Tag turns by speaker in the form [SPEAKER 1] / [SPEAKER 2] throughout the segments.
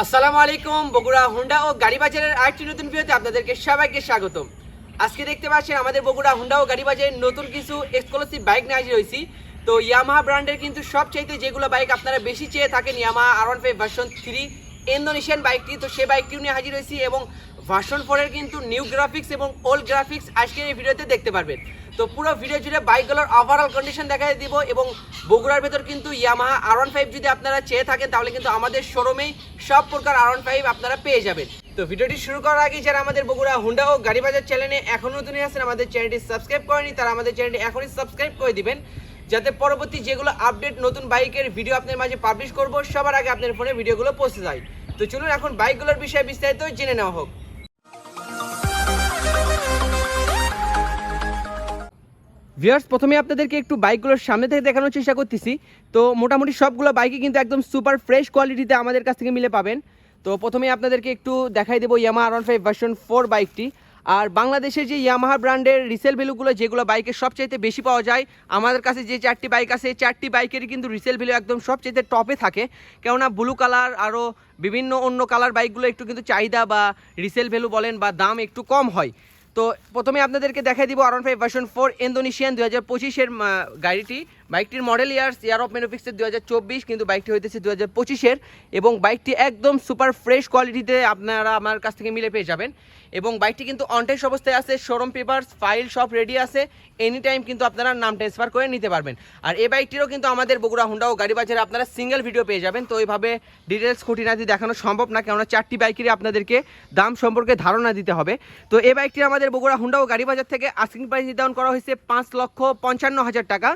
[SPEAKER 1] আসসালামু আলাইকুম, বগুড়া, হুন্ডা ও গাড়ি বাজারের আরেকটি নতুন ভিডিওতে আপনাদেরকে সবাইকে স্বাগতম। আজকে দেখতে পাচ্ছেন আমাদের বগুড়া, হোন্ডা ও গাড়ি বাজারের নতুন কিছু এক্সক্লুসিভ বাইক নিয়ে হাজির হয়েছি। তো ইয়ামাহা ব্র্যান্ডের কিন্তু সবচাইতে যেগুলো বাইক আপনারা বেশি চেয়ে থাকেন Yamaha R one five version three Indonesian বাইকটি তো সেই বাইকটিও নিয়ে হাজির হয়েছি এবং ভার্সন ফোরের কিন্তু নিউ গ্রাফিক্স এবং ওল্ড গ্রাফিক্স আজকের এই ভিডিওতে দেখতে পারবেন। তো পুরো ভিডিও জুড়ে বাইকগুলোর ওভারঅল কন্ডিশন দেখাই দিব এবং বগুড়ার ভেতর কিন্তু ইয়ামাহা আর ওয়ান ফাইভ যদি আপনারা চেয়ে থাকেন, তাহলে কিন্তু আমাদের শোরুমেই সব প্রকার আর ওয়ান ফাইভ আপনারা পেয়ে যাবেন। তো ভিডিওটি শুরু করার আগে যারা আমাদের বগুড়া হুন্ডা ও গাড়ি বাজার চ্যানেলে এখনও নতুন আছেন, আমাদের চ্যানেলটি সাবস্ক্রাইব করেনি, তারা আমাদের চ্যানেলটি এখনই সাবস্ক্রাইব করে দিবেন, যাতে পরবর্তী যেগুলো আপডেট নতুন বাইকের ভিডিও আপনার মাঝে পাবলিশ করব, সবার আগে আপনার ফোনে ভিডিওগুলো পৌঁছে যায়। তো চলুন এখন বাইকগুলোর বিষয়ে বিস্তারিত জেনে নেওয়া হোক। ভিউয়ার্স প্রথমে আপনাদেরকে একটু বাইকগুলোর সামনে থেকে দেখানোর চেষ্টা করতেছি। তো মোটামুটি সবগুলো বাইকই কিন্তু একদম সুপার ফ্রেশ কোয়ালিটিতে আমাদের কাছ থেকে মিলে পাবেন। তো প্রথমে আপনাদেরকে একটু দেখাই দেবো Yamaha R five version four বাইকটি আর বাংলাদেশের যে ইয়ামাহা ব্র্যান্ডের রিসেল ভ্যালুগুলো যেগুলো বাইকের সবচাইতে বেশি পাওয়া যায়, আমাদের কাছে যে চারটি বাইক আছে চারটি বাইকেরই কিন্তু রিসেল ভ্যালু একদম সবচাইতে টপে থাকে। কেননা ব্লু কালার আরও বিভিন্ন অন্য কালার বাইকগুলো একটু কিন্তু চাহিদা বা রিসেল ভ্যালু বলেন বা দাম একটু কম হয়। তো প্রথমে আপনাদেরকে দেখাই দিব R five version four Indonesian দু হাজার পঁচিশের গাড়িটি। বাইকটির মডেল ইয়ার্স ইয়ার অফ ম্যানুফিক্সের দু হাজার চব্বিশ, কিন্তু বাইকটি হইতেছে দু হাজার পঁচিশের এবং বাইকটি একদম সুপার ফ্রেশ কোয়ালিটিতে আপনারা আমার কাছ থেকে মিলে পেয়ে যাবেন। এবং বাইকটি কিন্তু অনটেস্ট অবস্থায় আছে শোরুম পেপারস ফাইল সব রেডি আছে এনি টাইম কিন্তু আপনারা নাম ট্রান্সফার করে নিতে পারবেন। আর এই বাইকটিরও কিন্তু আমাদের বগুড়া, হুন্ডা ও গাড়ি বাজারে আপনারা সিঙ্গেল ভিডিও পেয়ে যাবেন। তো এইভাবে ডিটেলস খুঁটিনাটি দেখানো সম্ভব না, কেননা চারটি বাইকেরই আপনাদেরকে দাম সম্পর্কে ধারণা দিতে হবে। তো এই বাইকটি আমাদের বগুড়া, হুন্ডা ও গাড়ি বাজার থেকে আস্কিং প্রাইস নির্ধারণ করা হয়েছে পাঁচ লক্ষ পঞ্চান্ন হাজার টাকা।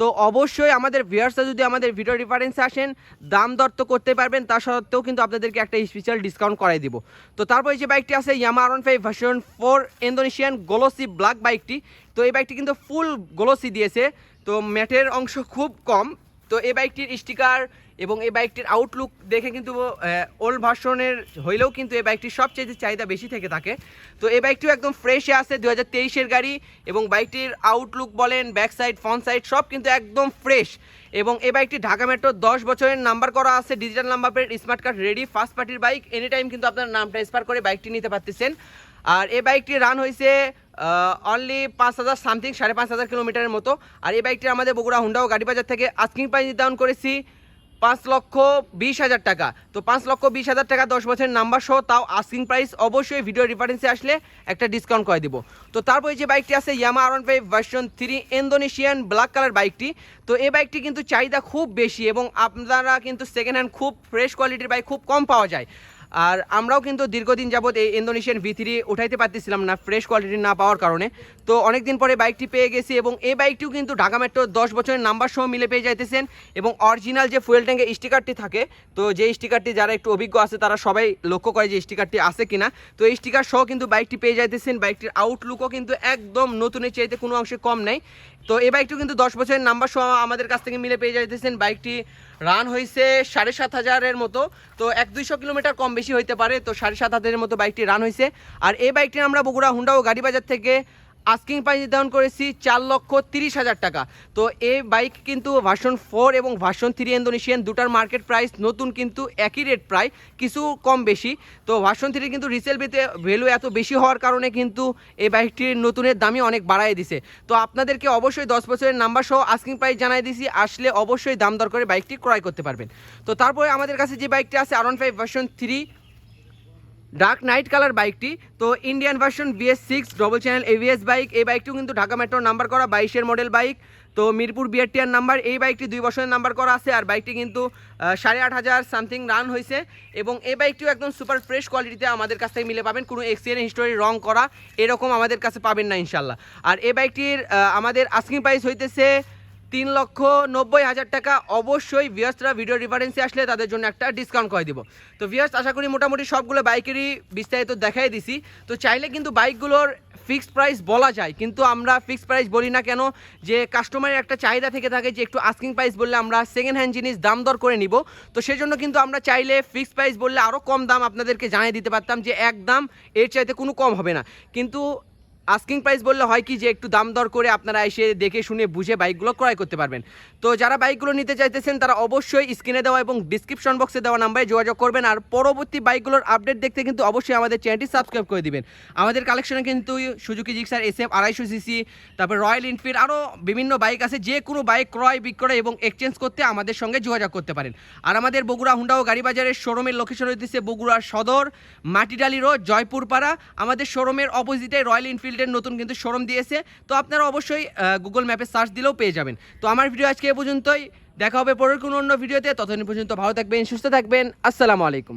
[SPEAKER 1] তো অবশ্যই আমাদের ভিউয়ার্সরা যদি আমাদের ভিডিও রেফারেন্সে আসেন, দাম দর তো করতে পারবেন, তা সত্ত্বেও কিন্তু আপনাদেরকে একটা স্পেশাল ডিসকাউন্ট করাই দিব। তো তারপরে যে বাইকটি আছে Yamaha R five version four Indonesian glossy black বাইকটি তো এই বাইকটি কিন্তু ফুল গোলসি দিয়েছে। তো ম্যাটের অংশ খুব কম। তো এই বাইকটির স্টিকার এবং এই বাইকটির আউটলুক দেখে কিন্তু ওল্ড ভার্সনের হইলেও কিন্তু এই বাইকটির সবচেয়ে চাহিদা বেশি থেকে থাকে। তো এই বাইকটিও একদম ফ্রেশে আছে দু হাজার গাড়ি এবং বাইকটির আউটলুক বলেন ব্যাক সাইড ফ্রন্ট সাইড সব কিন্তু একদম ফ্রেশ এবং এই বাইকটি ঢাকা মেট্রো দশ বছরের নাম্বার করা আছে digital number plate smart card ready first পার্টির বাইক এনি টাইম কিন্তু আপনার নাম ট্রান্সফার করে বাইকটি নিতে পারতেছেন। আর এই বাইকটি রান হয়েছে অনলি পাঁচ হাজার সামথিং সাড়ে পাঁচ হাজার কিলোমিটারের মতো। আর এই বাইকটি আমাদের বগুড়া হুন্ডাও গাড়ি বাজার থেকে আস্কিং প্রাইস নির্ধারণ করেছি পাঁচ লক্ষ বিশ হাজার টাকা। তো পাঁচ লক্ষ বিশ হাজার টাকা দশ বছরের নাম্বার সহ তাও আস্কিং প্রাইস অবশ্যই ভিডিও রেফারেন্সে আসলে একটা ডিসকাউন্ট করে দিব। তো তারপরে যে বাইকটি আছে Yamaha R five version three Indonesian black colour বাইকটি তো এই বাইকটি কিন্তু চাহিদা খুব বেশি এবং আপনারা কিন্তু সেকেন্ড হ্যান্ড খুব ফ্রেশ কোয়ালিটির বাইক খুব কম পাওয়া যায়। আর আমরাও কিন্তু দীর্ঘদিন যাবৎ এই ইন্দোনেশিয়ান ভি থ্রি উঠাইতে পারতেছিলাম না ফ্রেশ কোয়ালিটি না পাওয়ার কারণে। তো অনেক দিন পরে বাইকটি পেয়ে গেছি এবং এই বাইকটিও কিন্তু ঢাকা মেট্রো দশ বছরের নাম্বার সহ মিলে পেয়ে যাইতেছেন এবং অরিজিনাল যে ফুয়েল ট্যাঙ্কের স্টিকারটি থাকে, তো যে স্টিকারটি যারা একটু অভিজ্ঞ আছে, তারা সবাই লক্ষ্য করে যে স্টিকারটি আছে কিনা। তো এই স্টিকার সহ কিন্তু বাইকটি পেয়ে যাইতেছেন বাইকটির আউটলুকও কিন্তু একদম নতুনের চাইতে কোনো অংশে কম নেই। তো এই বাইকটিও কিন্তু দশ বছরের নাম্বার সহ আমাদের কাছ থেকে মিলে পেয়ে যাইতেছেন। বাইকটি রান হয়েছে সাড়ে সাত হাজারের মতো, তো এক দুইশো কিলোমিটার কম বেশি হইতে পারে, তো সাড়ে সাত হাজারের মতো বাইকটি রান হয়েছে আর এই বাইকটি আমরা বগুড়া, হুন্ডা ও গাড়ি বাজার থেকে আস্কিং প্রাইস নির্ধারণ করেছি চার লক্ষ তিরিশ হাজার টাকা। তো এই বাইক কিন্তু ভার্সন ফোর এবং ভার্সন থ্রি ইন্দোনেশিয়ান দুটার মার্কেট প্রাইস নতুন কিন্তু একই রেট প্রায়, কিছু কম বেশি। তো ভার্সন থ্রি কিন্তু রিসেল বেতে ভ্যালু এত বেশি হওয়ার কারণে কিন্তু এই বাইকটির নতুনের দামই অনেক বাড়াই দিছে। তো আপনাদেরকে অবশ্যই দশ বছরের নাম্বার সহ আস্কিং প্রাইস জানাই দিছি, আসলে অবশ্যই দাম দর করে বাইকটি ক্রয় করতে পারবেন। তো তারপরে আমাদের কাছে যে বাইকটি আছে R five version three dark night colour বাইকটি তো Indian version BS six double channel ABS bike এই বাইকটিও কিন্তু ঢাকা মেট্রো নাম্বার করা, বাইশের মডেল বাইক তো মিরপুর বিআরটিআর নাম্বার এই বাইকটি দুই বছরের নাম্বার করা আছে, আর বাইকটি কিন্তু সাড়ে আট হাজার সামথিং রান হয়েছে, এবং এই বাইকটিও একদম সুপার ফ্রেশ কোয়ালিটিতে আমাদের কাছ থেকে মিলে পাবেন, কোনো এক্সিডেন্ট হিস্টোরি রং করা, এরকম আমাদের কাছে পাবেন না ইনশাল্লাহ আর এই বাইকটির আমাদের আস্কিং প্রাইস হইতেছে তিন লক্ষ নব্বই হাজার টাকা অবশ্যই ভিয়াসরা ভিডিও রেফারেন্সে আসলে তাদের জন্য একটা ডিসকাউন্ট করে দিব। তো ভিয়াস আশা করি মোটামুটি সবগুলো বাইকেরই বিস্তারিত দেখাই দিছি। তো চাইলে কিন্তু বাইকগুলোর ফিক্সড প্রাইস বলা যায়, কিন্তু আমরা ফিক্সড প্রাইস বলি না কেন? যে কাস্টমারের একটা চাহিদা থেকে থাকে যে একটু আস্কিং প্রাইস বললে আমরা সেকেন্ড হ্যান্ড জিনিস দাম দর করে নিব। তো সেজন্য কিন্তু আমরা চাইলে ফিক্সড প্রাইস বললে আরও কম দাম আপনাদেরকে জানিয়ে দিতে পারতাম যে এক দাম এর চাইতে কোনো কম হবে না। কিন্তু আস্কিং প্রাইস বললে হয় কি যে একটু দাম দর করে আপনারা এসে দেখে শুনে বুঝে বাইকগুলো ক্রয় করতে পারবেন। তো যারা বাইকগুলো নিতে চাইতেছেন, তারা অবশ্যই স্ক্রিনে দেওয়া এবং ডিসক্রিপশন বক্সে দেওয়া নাম্বারে যোগাযোগ করবেন আর পরবর্তী বাইকগুলোর আপডেট দেখতে কিন্তু অবশ্যই আমাদের চ্যানেলটি সাবস্ক্রাইব করে দিবেন। আমাদের কালেকশনে কিন্তু সুজুকি জিক্সার এস এফ আড়াইশো সিসি তারপর রয়্যাল এনফিল্ড আরও বিভিন্ন বাইক আছে, যে কোনো বাইক ক্রয়, বিক্রয় এবং এক্সচেঞ্জ করতে আমাদের সঙ্গে যোগাযোগ করতে পারেন। আর আমাদের বগুড়া হুন্ডা ও গাড়ি বাজারের শোরুমের লোকেশন হইতেছে বগুড়া সদর, মাটিডালি রোড জয়পুরপাড়া। আমাদের শোরুমের অপোজিটে রয়্যাল এনফিল্ডের নতুন কিন্তু শোরুম দিয়েছে। তো আপনারা অবশ্যই গুগল ম্যাপে সার্চ দিলেও পেয়ে যাবেন। তো আমার ভিডিও আজকে এ পর্যন্তই। দেখা হবে পরের কোনো অন্য ভিডিওতে ততদিন পর্যন্ত ভালো থাকবেন, সুস্থ থাকবেন। আসসালামু আলাইকুম।